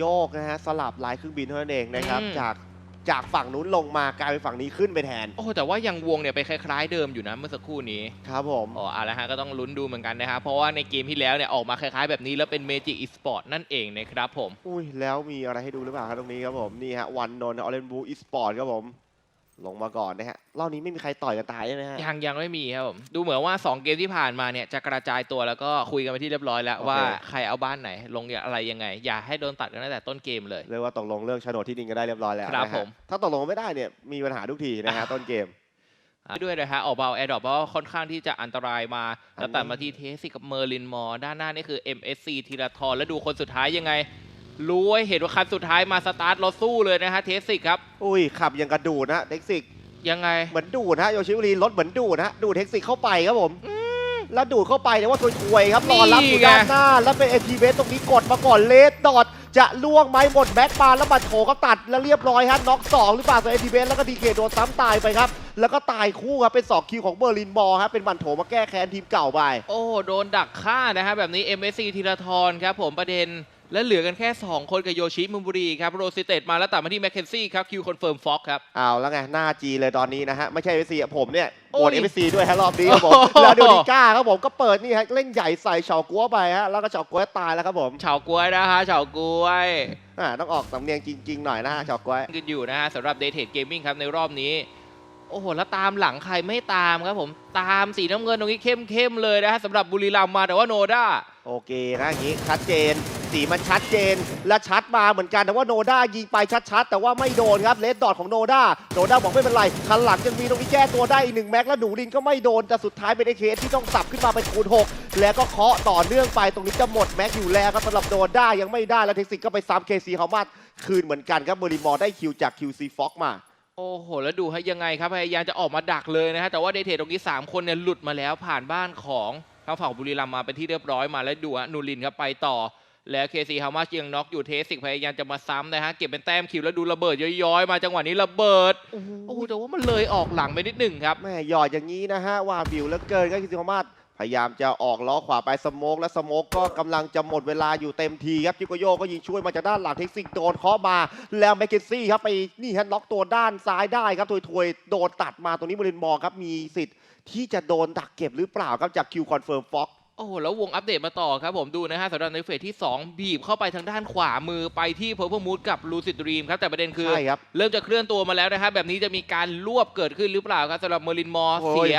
โยกนะฮะสลับลายเครื่องบินเท่านั้นเองนะครับอืม จากจากฝั่งนู้นลงมากลายเป็นฝั่งนี้ขึ้นไปแทนโอ้แต่ว่ายังวงเนี่ยไปคล้ายๆเดิมอยู่นะเมื่อสักครู่นี้ ครับผม อ๋อเอาละฮะก็ต้องลุ้นดูเหมือนกันนะครับ เพราะว่าในเกมที่แล้วเนี่ย ออกมาคล้ายๆแบบนี้แล้วเป็น Magic Esport นั่นเองนะครับผม อุ้ยแล้วมีอะไรให้ดูหรือเปล่าครับตรงนี้ครับผม นี่ฮะวันนนท์ออเรนบูอีสปอร์ตครับผม ลงมาก่อนนะฮะรอบนี้ไม่มีใครต่อยกันตายใช่ไหมฮะ ยังยังไม่มีครับผมดูเหมือนว่า 2 เกมที่ผ่านมาเนี่ยจะกระจายตัวแล้วก็คุยกันไปที่เรียบร้อยแล้วโอเคว่าใครเอาบ้านไหน ลงอะไรยังไง อย่าให้โดนตัดกันตั้งแต่ต้นเกมเลย เรียกว่าตกลงเรื่องโฉนดที่ดินกันได้เรียบร้อยแล้วครับนะฮะผมถ้าตกลงไม่ได้เนี่ยมีปัญหาทุกทีนะฮะต้นเกมอะด้วยนะฮะออกเบาแอร์ดรอปเพราะว่าค่อนข้างที่จะอันตรายมาอันนี้แล้วตัดมาที่เทสซี่กับเมอร์ลินมอร์ด้านหน้านี่คือ MSC ทีละทอนแล้วดูคนสุดท้ายยังไง รู้ไว้เห็นว่าคันสุดท้ายมาสตาร์ทรถสู้เลยนะฮะเทสซี่ครับ อุ้ยขับยังกระดูดนะเด็กซิกยังไง เหมือนดูดฮะโยชิบุรีรถเหมือนดูดฮะดูดเท็กซิกเข้าไปครับผมแล้วดูดเข้าไปแต่ว่าถวยๆครับรอรับอยู่นี่ไงด้านหน้า แล้วเป็นเอทีเวสตรงนี้กดมาก่อนเลสดอทจะล่วงไหมหมดแบ็คมาแล้วบัตรโถก็ตัดแล้วเรียบร้อยฮะน็อกสองหรือเปล่าตัวเอทีเวสแล้วก็ดีเคโดนซ้ำตายไปครับ แล้วก็ตายคู่ครับเป็น2คิวของเบอร์ลินมอร์ครับเป็นบันโถมาแก้แค้นทีมเก่าไป โอ้โดนดักฆ่านะฮะแบบนี้ MSC ทีละทอนครับผมประเด็น และเหลือกันแค่ 2 คนกับโยชิมุมบุรีครับโรซิเตตมาแล้วตัดมาที่แมคเคนซี่ครับคิวคอนเฟิร์มฟ็อกครับเอาแล้วไง หน้าจีเลยตอนนี้นะฮะ ไม่ใช่เอฟซีผมเนี่ยโอ้โอยนเอฟซีด้วยฮะรอบนี้ครับผมโอ้โหแล้วเดยวนิก้าครับผมก็เปิดนี่ฮะ เล่นใหญ่ใส่เฉากัวไปฮะ แล้วก็เฉากัวตายแล้วครับผมเฉาก้วยนะฮะเฉาก้วยอ่าต้องออกสำเนียงจริง ๆ หน่อยนะฮะเฉากัวกันอยู่นะฮะสำหรับ d a t e d Gaming ครับในรอบนี้โอ้โห แล้วตามหลังใครไม่ตามครับผม ตามสีน้ำเงินตรงนี้เข้มๆเลยนะฮะสำหรับบุรีรัมย์มาแต่ว่าโนด้าโอเคนะอย่างนี้ชัดเจน สีมันชัดเจนและชัดมาเหมือนกันแต่ว่าโนด้ายิงไปชัดๆ แต่ว่าไม่โดนครับเลดดอทของโนด้าโนด้าบอกไม่เป็นไรคันหลังยังมีตรงนี้แก้ตัวได้อีกหนึ่งแม็กแล้วหนูลินก็ไม่โดนแต่สุดท้ายเป็นไอเคสที่ต้องสับขึ้นมาเป็นคูณ6แล้วก็เคาะต่อเนื่องไปตรงนี้จะหมดแม็กอยู่แล้วครับสำหรับโนด้ายังไม่ได้แล้วเทคซิกก็ไปซ้ำเคซีเขามาคืนเหมือนกันครับเบอร์ลิมอร์ได้คิวจาก QC Fox มาโอ้โห แล้วดูให้ยังไงครับ พยายามจะออกมาดักเลยนะฮะ แต่ว่าเดเทตรงนี้ 3 คนเนี่ยหลุดมาแล้วผ่านบ้านของทางฝั่งบุรีรัมย์มาเป็นที่เรียบร้อยมาแล้วดูฮะนูรินครับไปต่อ แล้วเคซีฮามาสยังน็อกอยู่เทสสิกพยายามจะมาซ้ำนะฮะ เก็บเป็นแต้มคิวแล้วดูระเบิดย้อยๆ มาจังหวะนี้ระเบิด โอ้โหแต่ว่ามันเลยออกหลังไปนิดหนึ่งครับแม่หยอดอย่างนี้นะฮะว่าบิวแล้วเกินก็คิดสิมาสพยายามจะออกล้อขวาไปสโมกและสโมกก็กำลังจะหมดเวลาอยู่เต็มทีครับจิโกโยก็ยิงช่วยมาจากด้านหลังเท็กซิกโดนเคาะมาแล้วแมคเคนซี่ครับไปนี่ฮะล็อกตัวด้านซ้ายได้ครับถวยๆโดนตัดมาตรงนี้บรินมอร์ครับมีสิทธิ์ที่จะโดนดักเก็บหรือเปล่าครับจากคิวคอนเฟิร์มฟ็อก โอ้โหแล้ววงอัปเดตมาต่อครับผมดูนะฮะสำหรับในเฟสที่ 2 บีบเข้าไปทางด้านขวามือไปที่เพ r ร์ e มูดกับลูซิ d ดรีมครับ แต่ประเด็นคือ ใช่ครับ เริ่มจะเคลื่อนตัวมาแล้วนะครับแบบนี้จะมีการรวบเกิดขึ้นหรือเปล่าครับสำหรับเมอร์ลินมอร์โอ้ย เสีย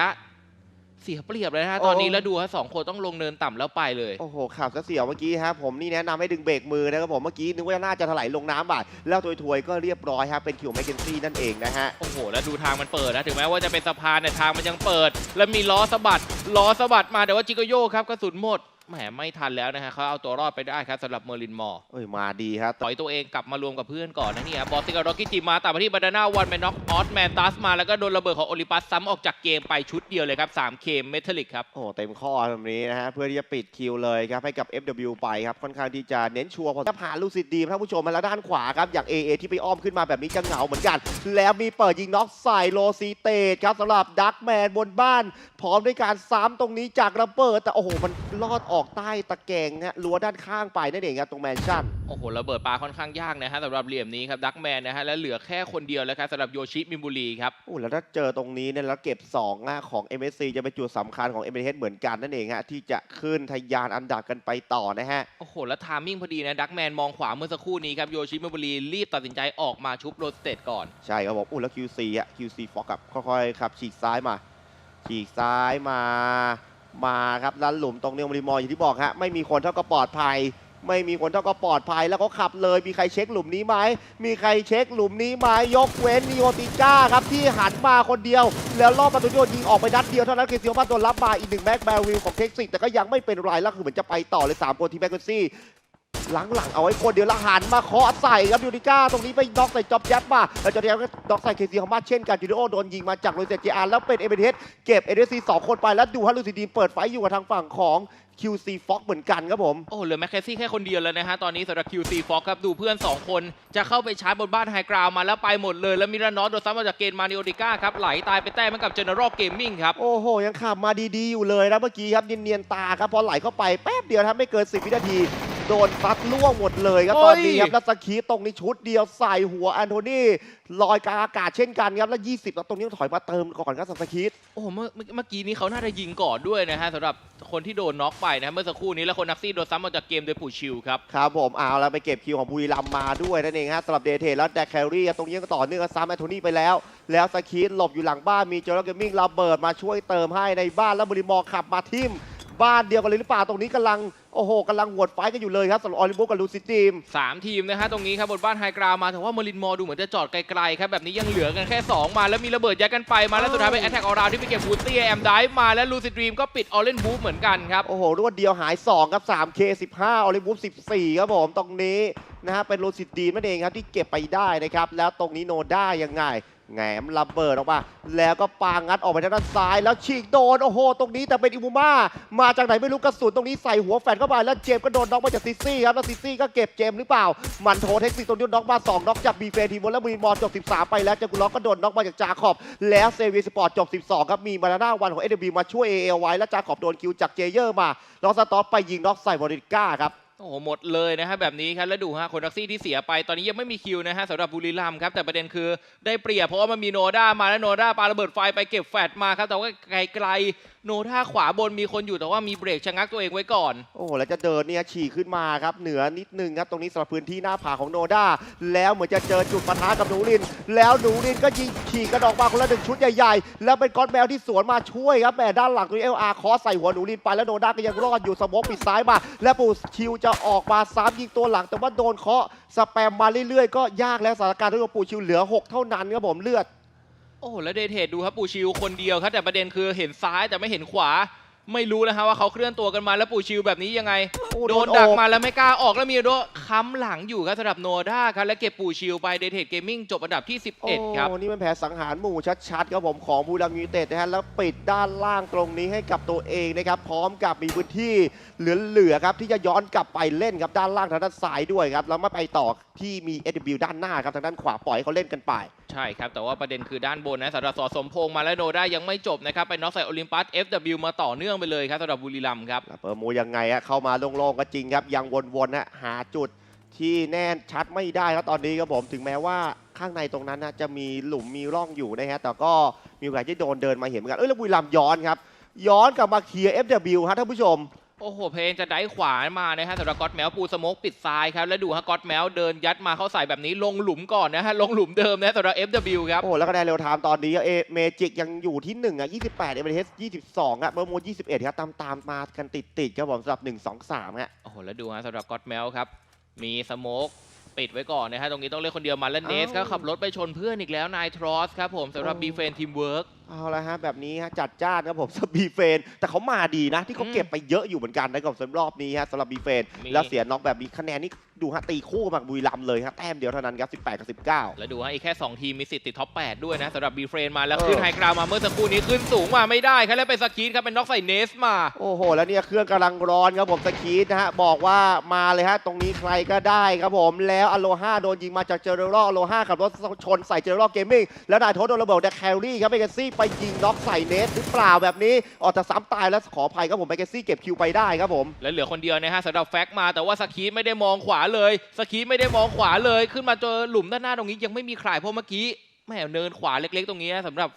เสียเปรียบเลยนะฮะ ตอนนี้โอ้แล้วดูฮะสองคนต้องลงเนินต่ำแล้วไปเลย โอ้โหขับซะเสียวเมื่อกี้ฮะผมนี่แนะนำให้ดึงเบรกมือนะครับผมเมื่อกี้นึกว่าน่าจะถลายลงน้ำบ่าแล้วถวยๆก็เรียบร้อยฮะเป็นคิวแมคเคนซี่นั่นเองนะฮะ โอ้โห แล้วดูทางมันเปิดนะ ถึงแม้ว่าจะเป็นสะพานเนี่ยทางมันยังเปิด แล้วมีล้อสะบัด ล้อสะบัดมาแต่ว่าจิโกโยครับกระสุนหมด แหมไม่ทันแล้วนะฮะเขาเอาตัวรอดไปได้ครับสำหรับเมอร์ลินมอร์เอ้ยมาดีครับปล่อยตัวเองกลับมารวมกับเพื่อนก่อนนะเนี่ยบอสซิกับร็อกกี้จีมาตัดมาที่บานาน่าวันแมนน็อกออสแมนตัสมาแล้วก็โดนระเบิดของโอลิปัสซ้ำออกจากเกมไปชุดเดียวเลยครับ3เคมเมทัลลิกครับโอ้เต็มข้อแบบนี้นะฮะเพื่อที่จะปิดคิวเลยครับให้กับ FW ไปครับค่อนข้างที่จะเน้นชัวร์พอจะผ่านลูกศิษย์ดีมท่านผู้ชมมาแล้วด้านขวาครับอย่าง AA ที่ไปอ้อมขึ้นมาแบบนี้จะเหงาเหมือนกัน แล้วมีเปิดยิงน็อกใส่โลซีเตตครับสำหรับดักแมนบนบ้าน พร้อมด้วยการซ้ำตรงนี้จากระเบิดแต่โอ้โหมันลอดออกใต้ตะแกรงฮะรั้วด้านข้างไปนั่นเองครับตรงแมนชั่น โอ้โหระเบิดปลาค่อนข้างยากนะฮะสำหรับเหลี่ยมนี้ครับดักแมนนะฮะและเหลือแค่คนเดียวแล้วครับสำหรับโยชิมิมบุรีครับโอ้แล้วถ้าเจอตรงนี้เนี่ยแล้วเก็บ2อะของ MSC จะเป็นจุดสำคัญของ m อ h เหมือนกันนั่นเองฮะที่จะขึ้นทะยานอันดับกันไปต่อนะฮะ โอ้โหแล้วทามมิ่งพอดีนะดักแมนมองขวาเมื่อสักครู่นี้ครับโยชิมิมบุรีรีบตัดสินใจออกมาชุบโรสเตตก่อน ใช่ครับผมอู้แล้ว QC อะ QC Fox กับค่อยๆขับฉีกซ้ายมา ฉีกซ้ายมา มาครับลันหลุมตรงเนียมริมออย่างที่บอกฮะไม่มีคนเท่ากับปลอดภัย ไม่มีคนเท่ากับปลอดภัย แล้วก็ขับเลยมีใครเช็คหลุมนี้ไหมมีใครเช็คหลุมนี้ไหมยกเว้นนิโอติก้าครับที่หันมาคนเดียว แล้วรอบประตูโยนยิงออกไปนัดเดียวเท่านั้นเซียวพันโดนรับมาอีกหนึ่งแม็กแบลวิลของเท็กซิสแต่ก็ยังไม่เป็นไรแล้วคือเหมือนจะไปต่อเลยสามคนที่แมกกซี่ หลังๆเอาไว้คนเดียวและหันมาเคาะใส่ครับยูนิก้าตรงนี้ไปน็อกใส่จ็อบแจ๊บมาแล้วจอร์แดนก็น็อกใส่เคซีฮามาเช่นกันจูดิโอโดนยิงมาจากโรเซเจอาร์แล้วเป็นเอเบเทสเก็บเอเดซีสองคนไปแล้วดูฮะลูซิดีนเปิดไฟอยู่กับทางฝั่งของ QC Fox เหมือนกันครับผม โอ้เหลือแมคเคซี่แค่คนเดียวแล้วนะฮะ ตอนนี้สำหรับ QC Fox ครับ ดูเพื่อน 2 คน จะเข้าไปชาร์จบนบ้านไฮกราวมาแล้วไปหมดเลย แล้วมิรานอสโดนซ้ำมาจากเกณฑ์มานิโอติก้าครับ ไหลตายไปแต้มให้กับ General Gaming ครับ โอ้โห ยังขับมาดีๆ อยู่เลยนะเมื่อกี้ครับเนียนๆตาครับ พอไหลเข้าไปแป๊บเดียวครับไม่เกิน 10 วินาที โโดนซัดล่วงหมดเลยครับเฮ้ยตอนนี้ครับแล้วสกีตรงนี้ชุดเดียวใส่หัวแอนโทนีลอยกลางอากาศเช่นกันครับแล้ว20แล้วตรงนี้ต้องถอยมาเติมก่อนครับสกีตโอ้โหเมื่อเมื่อเมื่อกี้นี้เขาน่าจะยิงก่อนด้วยนะฮะสำหรับคนที่โดนน็อกไปนะเมื่อสักครู่นี้แล้วคนนักซี่โดนซ้ำออกจากเกมโดยผู้ชิวครับครับผมเอาแล้วไปเก็บคิวของบุรีรัมย์มาด้วยนั่นเองฮะสำหรับเดเทแล้วแดกแคลรี่ตรงนี้ก็ต่อเนื่องกับซ้ำแอนโทนีไปแล้ว แล้วสกีตหลบอยู่หลังบ้านมีเจอร์เกมมิ่งระเบิดมาช่วยเติมให้ในบ้านแล้วบุรีมอร์ขับมาทิม บ้านเดียวกันเลยหรือเปล่าตรงนี้กำลังโอ้โหกำลังหวดไฟท์กันอยู่เลยครับสำหรับออริบุกับลูซิตีม สามทีมนะฮะตรงนี้ครับบนบ้านไฮกราวมาแต่ว่าเมรินมอร์ดูเหมือนจะจอดไกลๆครับแบบนี้ยังเหลือกันแค่ 2 มาแล้วมีระเบิดยัดกันไปมาแล้วสุดท้ายเป็นแอตแทกออราที่ไปเก็บบูตี้แอมไดฟ์มาแล้วลูซิดรีมก็ปิดออเรนบูฟเหมือนกันครับ โอ้โหรวดเดียวหาย 2 ครับ 3K 15ออลิมบุฟ14 ครับผม ตรงนี้นะฮะเป็นโรซิดีนั่นเองครับที่เก็บไปได้นะครับ แล้วตรงนี้โนด้ายังไง แงมระเบิดออกมา แล้วก็ปางัดออกไปทางด้านซ้าย แล้วฉีกโดน โอ้โห ตรงนี้แต่เป็นอิมูมามาจากไหนไม่รู้กระสุนตรงนี้ใส่หัวแฟนเข้าไปแล้วเจมส์ก็โดนน็อกมาจากซิซี่ครับแล้วซิซี่ก็เก็บเจมส์หรือเปล่า มันโทเทคซิตรงนี้น็อกมา2น็อกจากบีเฟทีมแล้วมีมอจบ 13 ไปแล้วเจกุล็อกก็โดนน็อกมาจากจาขอบ แล้วเซวีสปอร์ตจบ 12 ครับมีมาราน่าวันของเอเดบีมาช่วยเอเอไว้แล้วจาขอบโดนคิวจากเจเยอร์มาลอสต็อปไปยิงน็อกใส่บริก้าครับ โอ้โหหมดเลยนะฮะแบบนี้ครับแล้วดูฮะคนนักซี่ที่เสียไปตอนนี้ยังไม่มีคิวนะฮะสำหรับบุรีรัมย์ครับแต่ประเด็นคือได้เปรียบเพราะว่ามันมีโนด้ามาแล้วโนด้าปาระเบิดไฟไปเก็บแฟดมาครับแต่ว่าไกลๆ โนด้าขวาบนมีคนอยู่แต่ว่ามีเบรกชะงักตัวเองไว้ก่อน โอ้แล้วจะเดินเนี่ยฉี่ขึ้นมาครับ เหนือนิดนึงครับ ตรงนี้สำหรับพื้นที่หน้าผาของโนด้า แล้วเหมือนจะเจอจุดปะทะกับหนูริน แล้วหนูรินก็ยิงฉี่กระดอกมาคนละหนึ่งชุดใหญ่ๆ แล้วเป็นก้อนแมวที่สวนมาช่วยครับแม่ด้านหลังตรงนี้เอลอาร์คอใส่หัวหนูรินไปแล้วโนด้าก็ยังรอดอยู่สโมกปิดซ้ายมา และปูชิวจะออกมาซ้ำยิงตัวหลัง แต่ว่าโดนเคาะสแปมมาเรื่อยๆ ก็ยากแล้วสถานการณ์ที่ว่าปูชิวเหลือหกเท่านั้นครับผมเลือด โอ้แล้วเดทเทดดูครับปูชิวคนเดียวครับแต่ประเด็นคือเห็นซ้ายแต่ไม่เห็นขวา ไม่รู้นะฮะว่าเขาเคลื่อนตัวกันมาแล้วปูชิวแบบนี้ยังไงโอ้โดนโดนดักโอบมาแล้วไม่กล้าออกแล้วมีโดนค้ำหลังอยู่ครับสำหรับโนด้าครับและเก็บปูชิวไปเดทเทดเกมมิ่งจบอันดับที่ 11 ครับโอ้นี่มันแผนสังหารหมู่ชัดๆครับผมของบูรัมย์ยูไนเต็ดนะฮะแล้วปิดด้านล่างตรงนี้ให้กับตัวเองนะครับพร้อมกับมีพื้นที่เหลือๆครับที่จะย้อนกลับไปเล่นครับด้านล่างทางด้านซ้ายด้วยครับแล้วมาไปต่อที่มี SW ด้านหน้าครับทางด้านขวาปล่อยให้เขาเล่นกันไปใช่ครับ แต่ว่าประเด็นคือด้านบนนะสำหรับสอสมพงษ์มาและโนด้ายังไม่จบนะครับไปน็อกใส่โอลิมปัส FW มาต่อเนื่องื่องไปเลยครับสำหรับบุรีรัมย์ครับเปิดมูยังไงฮะเข้ามาโล่งๆก็จริงครับ ยังวนๆฮะหาจุดที่แน่นชัดไม่ได้ครับตอนนี้ครับผมถึงแม้ว่าข้างในตรงนั้นนะจะมีหลุมมีร่องอยู่นะฮะแต่ก็มีโอกาสที่โดนเดินมาเห็นเหมือนกันเออแล้วบุรีรัมย์ย้อนครับย้อนกลับมาเคลียร์ FW ฮะท่านผู้ชม โอ้โห เพลงจะได้ขวามานะฮะสำหรับก๊อตแมวปูสโมกปิดซ้ายครับ แล้วดูฮะก๊อตแมวเดินยัดมาเข้าใส่แบบนี้ลงหลุมก่อนนะฮะ ลงหลุมเดิมนะสำหรับ FW ครับ โอ้แล้วคะแนนเร็วไทม์ตอนนี้เอเมจิกยังอยู่ที่ 1 อะ 28 เอเมเทส22 อะเบอร์มู21 ครับ ตามตามมากันติดติดๆครับผมสำหรับ 1 2 3 ฮะ โอ้โห แล้วดูฮะสำหรับก๊อตแมวครับ มีสโมก ปิดไว้ก่อนนะฮะตรงนี้ต้องเล่นคนเดียวมาแล้วเนสก็อ้าวขับรถไปชนเพื่อนอีกแล้วนายทรอสครับผมสำหรับโอ้บีเฟนทีมเวิร์กเอาละฮะแบบนี้ฮะจัดจ้านครับผมสำหรับบีเฟน แต่เขามาดีนะ ที่เขาอืมเก็บไปเยอะอยู่เหมือนกันนะครับสำหรับรอบนี้ฮะสำหรับบีเฟนมีแล้วเสียน็อกแบบนี้คะแนนนี่ ดูฮะตีคู่กับบุรีรัมย์เลยฮะแต้มเดียวเท่านั้นครับ 18 กับ 19 แล้วดูฮะอีกแค่ 2 ทีมมีสิทธิ์ติดท็อป 8 ด้วยนะสำหรับบีเฟรนมาแล้วเออขึ้นไฮกราวมาเมื่อสักครู่นี้ขึ้นสูงมาไม่ได้ครับแล้วเป็นสกีนครับเป็นน็อกใส่เนสมา โอ้โห แล้วเนี่ยเครื่องกำลังร้อนครับผมสกีดนะฮะบอกว่ามาเลยฮะตรงนี้ใครก็ได้ครับผมแล้วอโลฮาโดนยิงมาจากเจอร์โรอโลฮาขับรถชนใส่เจอร์โรเกมมิ่งแล้วนายโทษโดนระเบิดแต่แคลรี่ครับเบเกซี่ไปยิงน็อกใส่เนสหรือเปล่าแบบนี้ออกจากซ้ำตายแล้วขออภัยครับผมเบเกซี่เก็บคิวไปได้ครับผมแล้วเหลือคนเดียวนะฮะสำหรับแฟกมาแต่ว่าสกีไม่ได้มองขวาเลยสกีไม่ได้มองขวาเลยขึ้นมาเจอหลุมด้านหน้าตรงนี้ยังไม่มีใครเพราะเมื่อกี้แม่เนินขวาเล็กๆ ตรงนี้นะสำหรับ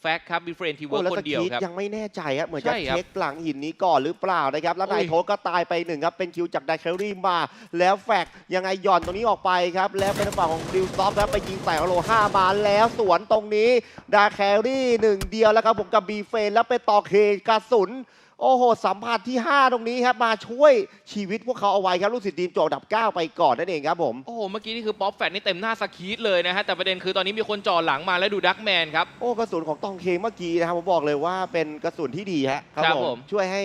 แฟกครับบีเฟรนทีเวิโอ้ร์แล้วคสนเดียวกีดครับยังไม่แน่ใจครับเหมือนจะใช่ครับเช็คหลังหินนี้ก่อนหรือเปล่านะครับ แล้วนายอุ้ยโทษก็ตายไปหนึ่งครับ เป็นคิวจากไดแคลรี่มา แล้วแฟกยังไงหย่อนตรงนี้ออกไปครับ แล้วเป็นฝั่งของดิวซอฟครับไปยิงใส่อโลห้ามาแล้วสวนตรงนี้ดาแคลรี่หนึ่งเดียวแล้วครับผมกับบีเฟนแล้วไปต่อเคกระสุน โอ้โห สัมผัสที่ 5 ตรงนี้ครับ มาช่วยชีวิตพวกเขาเอาไว้ครับ ลูกศิษย์ทีมโจกดับ 9 ไปก่อนนั่นเองครับผม โอ้โห เมื่อกี้นี่คือป๊อปแฟตนี่เต็มหน้าสกีดเลยนะฮะ แต่ประเด็นคือตอนนี้มีคนจ่อหลังมาแล้วดูดักแมนครับ โอ้ กระสุนของตองเคเมื่อกี้นะครับ ผมบอกเลยว่าเป็นกระสุนที่ดีฮะครับผม ช่วยให้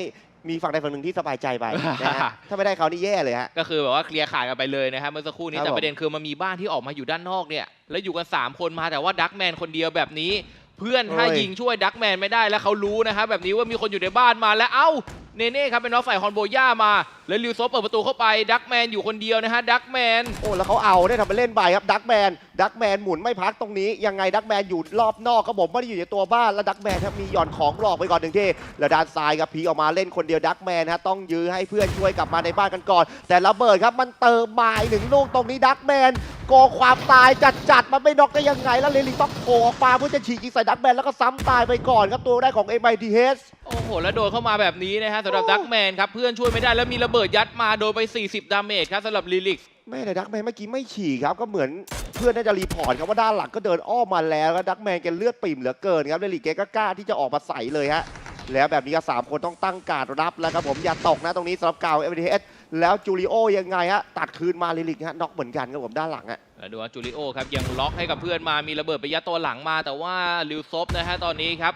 มีฝั่งใดฝั่งหนึ่งที่สบายใจไปนะฮะ ถ้าไม่ได้เขานี่แย่เลยฮะ ก็คือแบบว่าเคลียร์ขาดกันไปเลยนะครับเมื่อสักครู่นี้ครับแต่ผมประเด็นคือมันมีบ้านที่ออกมาอยู่ด้านนอกเนี่ย แล้วอยู่กัน 3 คนมาแต่ว่าดักแมนคนเดียวแบบนี้ เพื่อนถ้าเอ้ยยิงช่วยดักแมนไม่ได้แล้วเขารู้นะครับแบบนี้ว่ามีคนอยู่ในบ้านมาแล้วเอ้า เนเน่ครับเป็นน็อกใส่ฮอนโบย่ามาแล้วลิวโซฟเปิดประตูเข้าไปดักแมนอยู่คนเดียวนะฮะดักแมนโอ้แล้วเขาเอาได้ทำไปเล่นไปครับดักแมนดักแมนหมุนไม่พักตรงนี้ยังไงดักแมนอยู่รอบนอกครับผมไม่ได้อยู่ในตัวบ้านแล้วดักแมนครับมีหย่อนของหลอกไปก่อนหนึ่งทีแล้วด้านซ้ายครับพีออกมาเล่นคนเดียวดักแมนฮะต้องยื้อให้เพื่อนช่วยกลับมาในบ้านกันก่อน แต่ระเบิดครับมันเติมมาอีกหนึ่งลูกตรงนี้ดักแมนโกงความตายจัดจัดๆมันไม่น็อกได้ยังไงแล้วเลลิต้องโผล่ออกมาเพื่อจะฉีกยิงใส่ดักแมนแล้วก็ซ้ำตายไปก่อนครับตัวแรกของ m i t h โอ้โหแล้วโดนเข้ามาแบบนี้นะฮะสำหรับโอ้ดักแมนครับเพื่อนช่วยไม่ได้แล้วมีระเบิดยัดมาโดนไป 40 ดาเมจครับสำหรับลิลิกแม่แต่ดักแมนเมื่อกี้ไม่ฉี่ครับก็เหมือนเพื่อนน่าจะรีพอร์ตครับว่าด้านหลังก็เดินอ้อมมาแล้วแล้วดักแมนแกเลือดปิ่มเหลือเกินครับเลลิกแกก็กล้าที่จะออกมาใส่เลยฮะแล้วแบบนี้ก็สามคนต้องตั้งการดรับแล้วครับผมอย่าตกนะตรงนี้สำหรับเก่าเอ t s แล้วจูริโอยังไงฮะตัดคืนมาเลลิกฮะน็อกเหมือนกันครับผมด้านหลังอะแล้วดูว่าจูริโอครับยังล็อกให้กับเพื่อนมามีระเบิดไปยัดตัวหลังมา แต่ว่าลิวซบนะฮะตอนนี้ครับ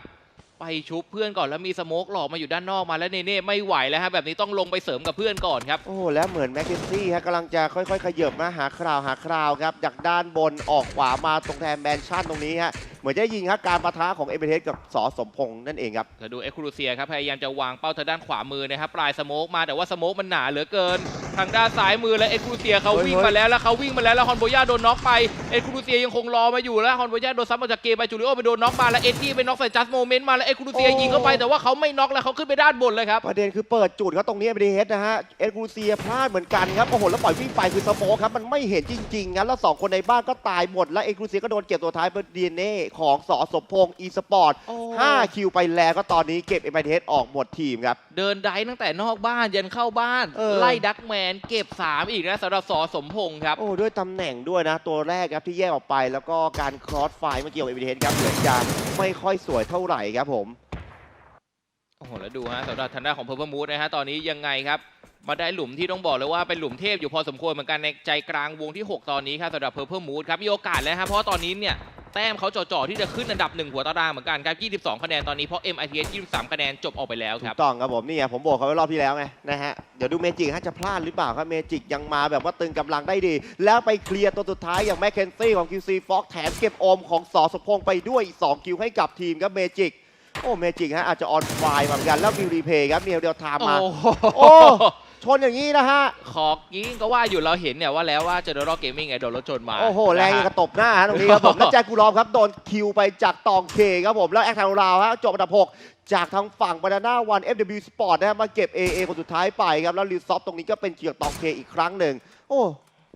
ไปชุบเพื่อนก่อนแล้วมีสโมกหลอกมาอยู่ด้านนอกมาแล้วเนเน่ไม่ไหวแล้วฮะแบบนี้ต้องลงไปเสริมกับเพื่อนก่อนครับ โอ้แล้วเหมือนแมคเคนซี่ฮะกำลังจะค่อยๆ ขยับมาหาคราวหาคราวครับจากด้านบนออกขวามาตรงแทนแมนชั่นตรงนี้ฮะเหมือนจะยิงฮะการประทะของเอเ t s กับสอสมพงษ์นั่นเองครับจะดูเอ็กครูเซียครับพยายามจะวางเป้าทางด้านขวามือนะครับปลายสโมกมาแต่ว่าสโมกมันหนาเหลือเกิน ทางด้านซ้ายมือแล้วเอ็กครูเซียเขาเฮ้ยวิ่งเฮ้ยมาแล้วแล้วเขาวิ่งมาแล้วแล้วฮอนโบย่าโดนน็อกไปเอ็กครูเซียยังคงรอมาอยู่แล้วฮอนโบย่าโดนซับออกจากเกมไปจูริโอไปโดนน็อกมาแล้วเอ็ดดี้ไปน็อกใส่จัสโมเมนต์มาแล้วเอ็กครูเซียยิงเข้าไปแต่ว่าเขาไม่น็อกแล้วเขาขึ้นไปด้านบนเลยครับ ประเด็นคือเปิดจุดเขาตรงนี้เอเ t s นะฮะเอ็นกูเซียพลาดเหมือนกันครับโอ้โหแล้วปล่อยวิ่งไปคือสโมคครับมันไม่เห็นจริงๆครับแล้วสองคนในบ้านก็ตายหมดแล้วเอ็นกูเซียก็โดนเก็บตัวท้ายเป็นดีเอ็นเอของสอสมพงษ์อีสปอร์ต5คิวไปแล้วก็ตอนนี้เก็บเอ t s ออกหมดทีมครับเดินไดตั้งแต่นอกบ้านยันเข้าบ้านเออไล่ดักแมนเก็บ 3 อีกนะสำหรับสอสมพงษ์ครับโอ้ด้วยตำแหน่งด้วยนะ ตัวแรกครับที่แยกออกไป แล้วก็การครอสไฟล์เมื่อกี้ของเอ t s ครับเหมือนจะไม่ค่อยสวยเท่าไหร่ครับผม โอ้โหแล้วดูฮะสำหรับทางด้านของเพอร์เพมูดนะฮะตอนนี้ยังไงครับ มาได้หลุมที่ต้องบอกเลยว่าเป็นหลุมเทพอยู่พอสมควรเหมือนกันในใจกลางวงที่ 6 ตอนนี้ครับสำหรับเพอร์เพมูดครับมีโอกาสแล้วฮะเพราะว่าตอนนี้เนี่ยแต้มเขาจ่อๆที่จะขึ้นอันดับหนึ่งหัวตารางเหมือนกันครับ22 คะแนนตอนนี้เพราะ MITS 23 คะแนนจบออกไปแล้วถูครับ กต้องครับผมนี่ไงผมบอกเขาไว้รอบที่แล้วไงนะฮะเดี๋ยวดูเมจิกฮะจะพลาดหรือเปล่าครับเมจิกยังมาแบบว่าตึงกำลังได้ดี แล้วไปเคลียร์ตัวสุดท้ายอย่างแมคเคนซี่ของ QC Fox แถมเก็บโอมของสอสมพงษ์ไปด้วยอีก2คิวให้กับทีมครับเมจิก โอ้เมจิกฮะอาจจะออนไฟล์มาเหมือนกันแล้ววิวรีเพย์ครับเนี่ยเดียวทามมา โอ้โหโอ้ชนอย่างนี้นะฮะ ขอกยิงก็ว่าอยู่เราเห็นเนี่ยว่าแล้วว่าเจอร์รอเกมมิ่งไงโดนรถชนมาโอ้โห แรงนะอย่างฮะกระตบหน้าฮะตรงนี้ครับผมแล้วแจ็คกูรอมครับ โดนคิวไปจากตองเคครับผม แล้วแอคทางราวฮะจบอันดับ 6 จากทางฝั่งบานาน่าวัน FW Sport นะฮะมาเก็บ AA คนสุดท้ายไปครับ แล้วลิวซอฟตรงนี้ก็เป็นเกียร์ตองเคอีกครั้งหนึ่งโอ้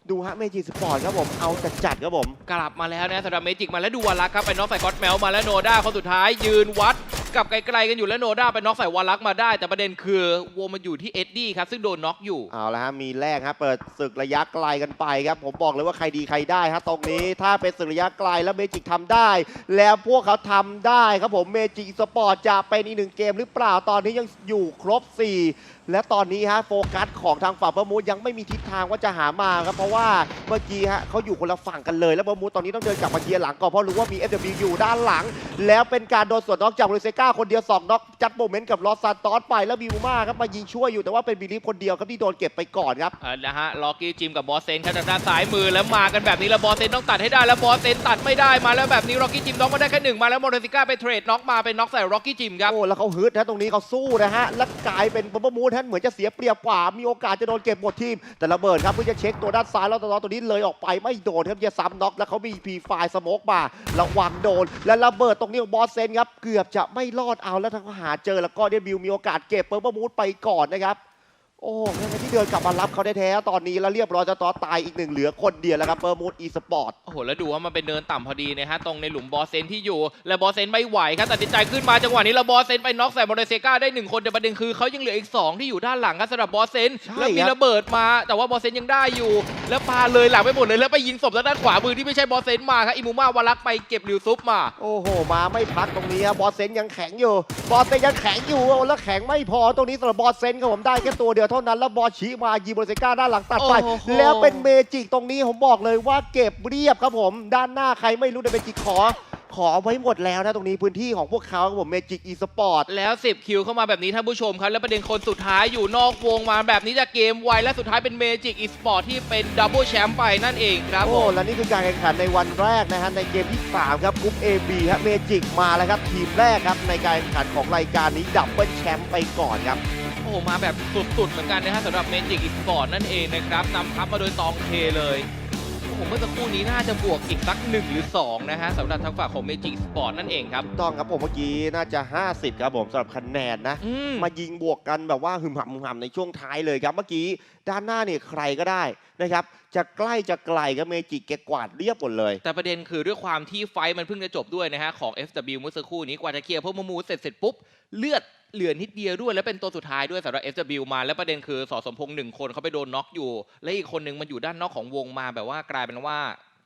ดูฮะเมจิสปอร์ตครับผมเอาจัดจัดครับผม กลับมาแล้วนะสำหรับเมจิกมาแล้วดูวาลักครับไปน็องใส่ก๊อตแมวมาแล้วโนด้าคนสุดท้ายยืนวัด กับไกลๆกันอยู่แล้วโนด้าไปน็อกใส่วาลักมาได้ แต่ประเด็นคือวงมันอยู่ที่เอ็ดดี้ครับซึ่งโดนน็อกอยู่เอาละฮะมีแรกฮะเปิดศึกระยะไกลกันไปครับ ผมบอกเลยว่าใครดีใครได้ฮะตรงนี้ถ้าเป็นศึกระยะไกลแล้วเมจิกทำได้ แล้วพวกเขาทำได้ครับผมเมจิกสปอร์ตจะเป็นอีกหนึ่งเกมหรือเปล่าตอนนี้ยังอยู่ครบ 4 และตอนนี้ฮะโฟกัสของทางฝั่งเบอร์มูยังไม่มีทิศทางว่าจะหามาครับเพราะว่าเมื่อกี้ฮะเขาอยู่คนละฝั่งกันเลย แล้วเบอร์มูตอนนี้ต้องเดินกลับมาเคลียร์หลังก่อนเพราะรู้ว่ามี FW อยู่ด้านหลัง แล้วเป็นการโดนส่วนน็อกจากบริเซก้าคนเดียวสองน็อกจัดโมเมนต์กับลอสซานตอสไปแล้วบิวมาครับมายิงช่วยอยู่แต่ว่าเป็นบิลีฟคนเดียวครับที่โดนเก็บไปก่อนครับอ่านะฮะล็อกกี้จิมกับบอสเซนครับทางด้านซ้ายมือแล้วมากันแบบนี้แล้วบอสเซนต้องตัดให้ได้แล้วบอสเซนตัดไม่ได้มาแล้วแบบนี้ล็อกกี้จิมน็อกมาได้แค่หนึ่งมาแล้วโมเดสิก้าไปเทรดน็อกมาเป็นน็อกใส่ล็อกกี้จิมครับโอ้แล้วเขาฮึดนะตรงนี้เขาสู้นะฮะแล้วกลายเป็นบัมเบอร์มูนท่านเหมือนจะเสียเปรียบกว่ามีโอกาสจะโดนเก็บหมดทีม แต่ระเบิดครับเพื่อจะเช็คตัวด้านซ้ายแล้วตอนตัวนี้เลยออกไปไม่โดนครับจะซ้ำน็อกแล้วเขามีพีไฟสโมกมาระวังโดน และระเบิดตรงนี้ของบอสเซนครับเกือบจะไม่รอดเอาแล้วถ้าเขาหาเจอแล้วก็เดบิวมีโอกาสเก็บเปิร์เบอร์มูดไปก่อนนะครับ โอ้ทั้งที่เดินกลับมารับเขาได้แท้ๆตอนนี้แล้วเรียบร้อยจะต่อตายอีกหนึ่งเหลือคนเดียวแล้วครับเปิร์มูนอีสปอร์ตโอ้โหแล้วดูว่ามันเป็นเนินต่ำพอดีนะฮะตรงในหลุมบอสเซนที่อยู่ และบอสเซนไม่ไหวครับตัดสินใจขึ้นมาจังหวะนี้แล้วบอสเซนไปน็อกใส่โมเดเซกาได้หนึ่งคนแต่ประเด็นคือเขายังเหลืออีก2ที่อยู่ด้านหลังครับสำหรับบอสเซนใช่แล้วมีระเบิดมา แต่ว่าบอสเซนยังได้อยู่ แล้วปาเลยหลังไปหมดเลยแล้วไปยิงศพด้านขวามือที่ไม่ใช่บอสเซนมาครับอิมูมาวารักไปเก็บลิวซุปมาโอ้โห มาไม่พักตรงนี้ครับบอสเซนยังแข็งอยู่ บอสเซนยังแข็งอยู่แล้วแข็งไม่พอตรงนี้สำหรับบอสเซนครับผมได้แค่ตัวเดียวท่านั้นแล้วบอสชีมายีโบรเซก้าด้านหลังตัดไป โอ้โห แล้วเป็นเมจิกตรงนี้ผมบอกเลยว่าเก็บเรียบครับผม ด้านหน้าใครไม่รู้แต่เมจิกขอ ขอไว้หมดแล้วนะตรงนี้พื้นที่ของพวกเขาครับผมเมจิกอีสปอร์ต แล้ว 10 คิวเข้ามาแบบนี้ท่านผู้ชมครับ แล้วประเด็นคนสุดท้ายอยู่นอกวงมาแบบนี้จะเกมไวและสุดท้ายเป็นเมจิกอีสปอร์ตที่เป็นดับเบิลแชมป์ไปนั่นเองครับผโอ้ม และนี่คือการแข่งขันในวันแรกนะฮะในเกมที่ 3 ครับกรุ๊ป AB ครับเมจิกมาแล้วครับ ทีมแรกครับ ในการแข่งขันของรายการนี้ดับเบิลแชมป์ไปก่อนครับโอ้ หมาแบบสุดๆเหมือนกันนะฮะสำหรับเมจิกอีสปอร์ตนั่นเองนะครับนำทัพมาโดยตองเคเลยโอ้โหเมื่อสักครู่นี้น่าจะบวกอีกสักหนึ่งหรือสองนะฮะสำหรับทางฝั่งของเมจิกสปอร์ตนั่นเองครับถูกต้องครับผมเมื่อกี้น่าจะ 50 ครับผมสำหรับคะแนนนะอืมมายิงบวกกันแบบว่าหึมหำหึมหำในช่วงท้ายเลยครับ เมื่อกี้ด้านหน้าเนี่ยใครก็ได้นะครับ จะใกล้จะไกลก็เมจิกแกกวาดเรียบหมดเลย แต่ประเด็นคือด้วยความที่ไฟท์มันเพิ่งจะจบด้วยนะฮะของ FW เมื่อสักครู่นี้กว่าจะเคลียร์พวกมูมูเสร็จเสร็จปุ๊บเลือด เหลือนิดเดียวด้วย แล้วเป็นตัวสุดท้ายด้วยสำหรับ FW มา แล้วประเด็นคือสอสมพงษ์หนึ่งคนเขาไปโดนน็อกอยู่ และอีกคนหนึ่งมันอยู่ด้านนอกของวงมาแบบว่ากลายเป็นว่า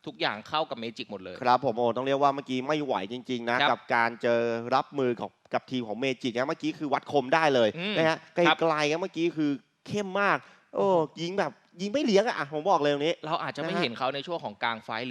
ทุกอย่างเข้ากับเมจิกหมดเลย ครับผมโอ้ต้องเรียกว่าเมื่อกี้ไม่ไหวจริง ๆ นะ ครับกับการเจอรับมือของกับทีมของเมจิกนะเมื่อกี้คือวัดคมได้เลยอืมนะฮะไกครับลๆครับเมื่อกี้คือเข้มมาก โอ้ยิงแบบยิงไม่เลี้ยงอะอะผมบอกเลยตรงนี้ เราอาจจะไม่นะฮะ เห็นเขาในช่วงของกลางไฟท์